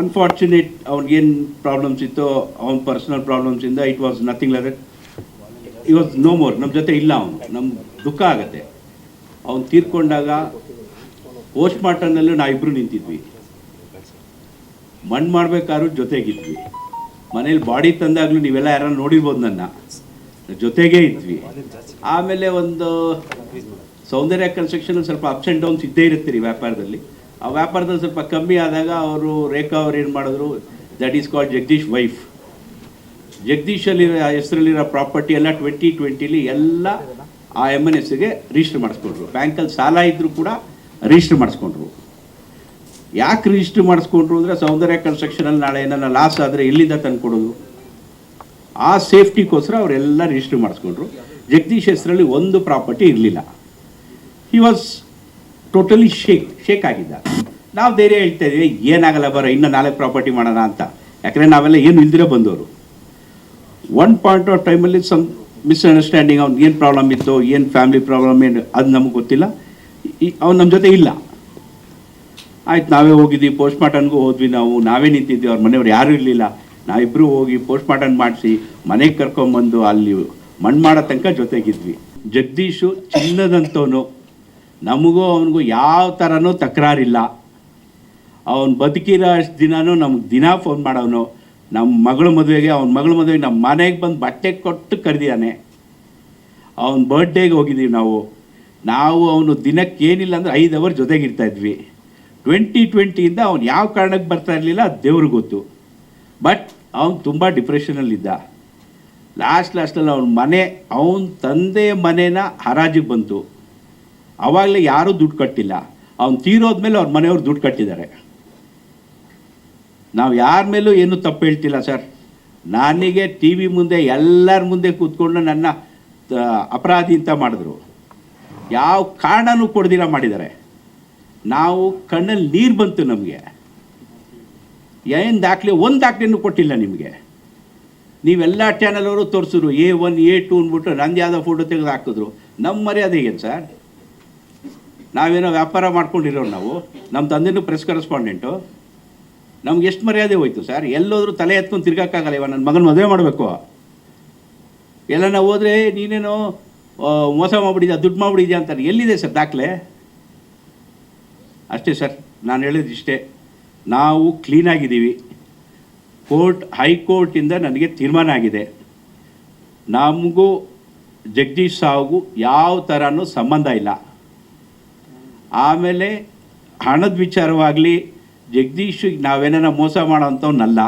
Unfortunate ಅವ್ನಿಗೇನು problems ಇತ್ತು, ಅವ್ನ personal ಪ್ರಾಬ್ಲಮ್ಸಿಂದ it was nothing like that I was no more ನಮ್ಮ ಜೊತೆ ಇಲ್ಲ ಅವನು. ನಮ್ಗೆ ದುಃಖ ಆಗುತ್ತೆ. ಅವ್ನು ತೀರ್ಕೊಂಡಾಗ ಪೋಸ್ಟ್ ಮಾರ್ಟಮ್ನಲ್ಲೂ ನಾವಿಬ್ಬರು ನಿಂತಿದ್ವಿ. ಮಣ್ಣು ಮಾಡ್ಬೇಕಾದ್ರೂ ಜೊತೆಗಿದ್ವಿ. ಮನೇಲಿ ಬಾಡಿ ತಂದಾಗಲೂ ನೀವೆಲ್ಲ ಯಾರು ನೋಡಿರ್ಬೋದು ನನ್ನ. ಜೊತೆಗೇ ಇದ್ವಿ. ಆಮೇಲೆ ಒಂದು ಸೌಂದರ್ಯ ಕನ್ಸ್ಟ್ರಕ್ಷನ್ ಸ್ವಲ್ಪ ಅಪ್ಸ್ ಆ್ಯಂಡ್ ಡೌನ್ಸ್ ಇದ್ದೇ ಇರುತ್ತೆ ರೀ ವ್ಯಾಪಾರದಲ್ಲಿ. ಆ ವ್ಯಾಪಾರದಲ್ಲಿ ಸ್ವಲ್ಪ ಕಮ್ಮಿ ಆದಾಗ ಅವರು ರೇಖಾ ಅವ್ರು ಏನು ಮಾಡಿದ್ರು? That is called Jagadish wife ಜಗದೀಶಲ್ಲಿರೋ ಹೆಸರಲ್ಲಿರೋ ಪ್ರಾಪರ್ಟಿ ಎಲ್ಲ ಟ್ವೆಂಟಿ ಟ್ವೆಂಟಿಲಿ ಎಲ್ಲ ಆ ಎಂ ಎನ್ ಎಸ್ಗೆ ರಿಜಿಸ್ಟರ್ ಮಾಡಿಸ್ಕೊಂಡ್ರು. ಬ್ಯಾಂಕಲ್ಲಿ ಸಾಲ ಇದ್ದರೂ ಕೂಡ ರಿಜಿಸ್ಟರ್ ಮಾಡಿಸ್ಕೊಂಡ್ರು. ಯಾಕೆ ರಿಜಿಸ್ಟರ್ ಮಾಡಿಸ್ಕೊಂಡ್ರು ಅಂದರೆ ಸೌಂದರ್ಯ ಕನ್ಸ್ಟ್ರಕ್ಷನಲ್ಲಿ ನಾಳೆ ಏನಾರ ಲಾಸ್ ಆದರೆ ಎಲ್ಲಿಂದ ತಂದ್ಕೊಡೋದು ಆ ಸೇಫ್ಟಿಗೋಸ್ಕರ ಅವರೆಲ್ಲ ರಿಜಿಸ್ಟರ್ ಮಾಡಿಸ್ಕೊಂಡ್ರು. ಜಗದೀಶ್ ಹೆಸರಲ್ಲಿ ಒಂದು ಪ್ರಾಪರ್ಟಿ ಇರಲಿಲ್ಲ. He was totally shake shake ಆಗಿದ್ದ. ನಾವು ಧೈರ್ಯ ಹೇಳ್ತಾ ಇದ್ದೀವಿ ಏನಾಗಲ್ಲ ಬರೋ, ಇನ್ನೂ ನಾಲ್ಕು ಪ್ರಾಪರ್ಟಿ ಮಾಡೋಣ ಅಂತ. ಯಾಕಂದರೆ ನಾವೆಲ್ಲ ಏನು ಇಲ್ದಿರೋ ಬಂದವರು. ಒನ್ ಪಾಯಿಂಟ್ ಆಫ್ ಟೈಮಲ್ಲಿ ಸಮ್ ಮಿಸ್ಅಂಡರ್ಸ್ಟ್ಯಾಂಡಿಂಗ್ ಅವ್ನು ಏನು ಪ್ರಾಬ್ಲಮ್ ಇತ್ತು, ಏನು ಫ್ಯಾಮಿಲಿ ಪ್ರಾಬ್ಲಮ್ ಏನು, ಅದು ನಮಗೆ ಗೊತ್ತಿಲ್ಲ. ಅವ್ನು ನಮ್ಮ ಜೊತೆ ಇಲ್ಲ. ಆಯ್ತು, ನಾವೇ ಹೋಗಿದ್ವಿ ಪೋಸ್ಟ್ ಮಾರ್ಟಮ್ಗೂ ಹೋದ್ವಿ ನಾವು, ನಾವೇ ನಿಂತಿದ್ವಿ, ಅವ್ರ ಮನೆಯವ್ರು ಯಾರೂ ಇರಲಿಲ್ಲ. ನಾವಿಬ್ಬರು ಹೋಗಿ ಪೋಸ್ಟ್ ಮಾರ್ಟಮ್ ಮಾಡಿಸಿ, ಮನೆಗೆ ಕರ್ಕೊಂಬಂದು ಅಲ್ಲಿ ಮಣ್ಣು ಮಾಡೋ ತನಕ ಜೊತೆಗಿದ್ವಿ. ಜಗದೀಶು ಚಿನ್ನದಂತವನು. ನಮಗೂ ಅವನಿಗೂ ಯಾವ ಥರನೂ ತಕರಾರಿಲ್ಲ. ಅವನು ಬದುಕಿರೋ ಅಷ್ಟು ದಿನನೂ ನಮ್ಗೆ ದಿನ ಫೋನ್ ಮಾಡೋನು ನಮ್ಮ ಮಗಳ ಮದುವೆಗೆ, ಅವ್ನ ಮಗಳ ಮದುವೆಗೆ ನಮ್ಮ ಮನೆಗೆ ಬಂದು ಬಟ್ಟೆ ಕೊಟ್ಟು ಕರೆದಿದ್ದಾನೆ ಅವನ ಬರ್ಡೇಗೆ ಹೋಗಿದ್ದೀವಿ ನಾವು. ನಾವು ಅವನು ದಿನಕ್ಕೆ ಏನಿಲ್ಲ ಅಂದರೆ ಐದು ಅವರ್ ಜೊತೆಗಿರ್ತಾ ಇದ್ವಿ. ಟ್ವೆಂಟಿ ಟ್ವೆಂಟಿಯಿಂದ ಅವ್ನು ಯಾವ ಕಾರಣಕ್ಕೆ ಬರ್ತಾ ಇರಲಿಲ್ಲ ದೇವ್ರಿಗೆ ಗೊತ್ತು. ಬಟ್ ಅವನು ತುಂಬ ಡಿಪ್ರೆಷನಲ್ಲಿದ್ದ ಲಾಸ್ಟ್ ಲಾಸ್ಟಲ್ಲಿ ಅವನ ಮನೆ, ಅವನ ತಂದೆ ಮನೇನ ಹರಾಜಿಗೆ ಬಂತು. ಆವಾಗಲೇ ಯಾರೂ ದುಡ್ಡು ಕಟ್ಟಿಲ್ಲ. ಅವ್ನು ತೀರೋದ್ಮೇಲೆ ಅವ್ರ ಮನೆಯವ್ರು ದುಡ್ಡು ಕಟ್ಟಿದ್ದಾರೆ. ನಾವು ಯಾರ ಮೇಲೂ ಏನು ತಪ್ಪು ಹೇಳ್ತಿಲ್ಲ ಸರ್. ನನಗೆ ಟಿ ವಿ ಮುಂದೆ, ಎಲ್ಲರ ಮುಂದೆ ಕೂತ್ಕೊಂಡು ನನ್ನ ಅಪರಾಧಿ ಅಂತ ಮಾಡಿದ್ರು. ಯಾವ ಕಾರಣನೂ ಕೊಡ್ದಿರ ಮಾಡಿದ್ದಾರೆ. ನಾವು ಕಣ್ಣಲ್ಲಿ ನೀರು ಬಂತು ನಮಗೆ. ಏನು ದಾಖಲೆ, ಒಂದು ದಾಖಲೆನೂ ಕೊಟ್ಟಿಲ್ಲ ನಿಮಗೆ. ನೀವೆಲ್ಲ ಚಾನಲ್ ಅವರು ತೋರಿಸಿದ್ರು ಎ ಒನ್ ಎ ಟು ಅಂದ್ಬಿಟ್ಟು ನಂದು ಯಾವುದೋ ಫೋಟೋ ತೆಗೆದು ಹಾಕಿದ್ರು. ನಮ್ಮ ಮರ್ಯಾದೆ ಏನು ಸರ್? ನಾವೇನೋ ವ್ಯಾಪಾರ ಮಾಡ್ಕೊಂಡಿರೋರು ನಾವು ನಮ್ಮ ತಂದೆನೂ ಪ್ರೆಸ್ ಕರೆಸ್ಪಾಂಡೆಂಟು ನಮ್ಗೆ ಎಷ್ಟು ಮರ್ಯಾದೆ ಹೋಯ್ತು ಸರ್? ಎಲ್ಲೋದ್ರೂ ತಲೆ ಎತ್ಕೊಂಡು ತಿರ್ಗಕ್ಕಾಗಲ್ಲ ಇವ ನನ್ನ ಮಗನ ಮದುವೆ ಮಾಡಬೇಕು. ಎಲ್ಲ ನಾವು ಹೋದರೆ, ನೀನೇನೋ ಮೋಸ ಮಾಡ್ಬಿಟ್ಟಿದ್ಯಾ, ದುಡ್ಡು ಮಾಡ್ಬಿಟ್ಟಿದ್ಯಾ ಅಂತಾರೆ. ಎಲ್ಲಿದೆ ಸರ್ ದಾಖಲೆ? ಅಷ್ಟೇ ಸರ್, ನಾನು ಹೇಳಿದ್ದು ಇಷ್ಟೇ. ನಾವು ಕ್ಲೀನಾಗಿದ್ದೀವಿ ಕೋರ್ಟ್ ಹೈಕೋರ್ಟಿಂದ ನನಗೆ ತೀರ್ಮಾನ ಆಗಿದೆ. ನಮಗೂ ಜಗದೀಶ್ ಸಾವ್ಗೂ ಯಾವ ಥರನೂ ಸಂಬಂಧ ಇಲ್ಲ. ಆಮೇಲೆ ಹಣದ ವಿಚಾರವಾಗಲಿ ಜಗದೀಶ್ ನಾವೇನಾರ ಮೋಸ ಮಾಡೋಂಥವ್ನಲ್ಲ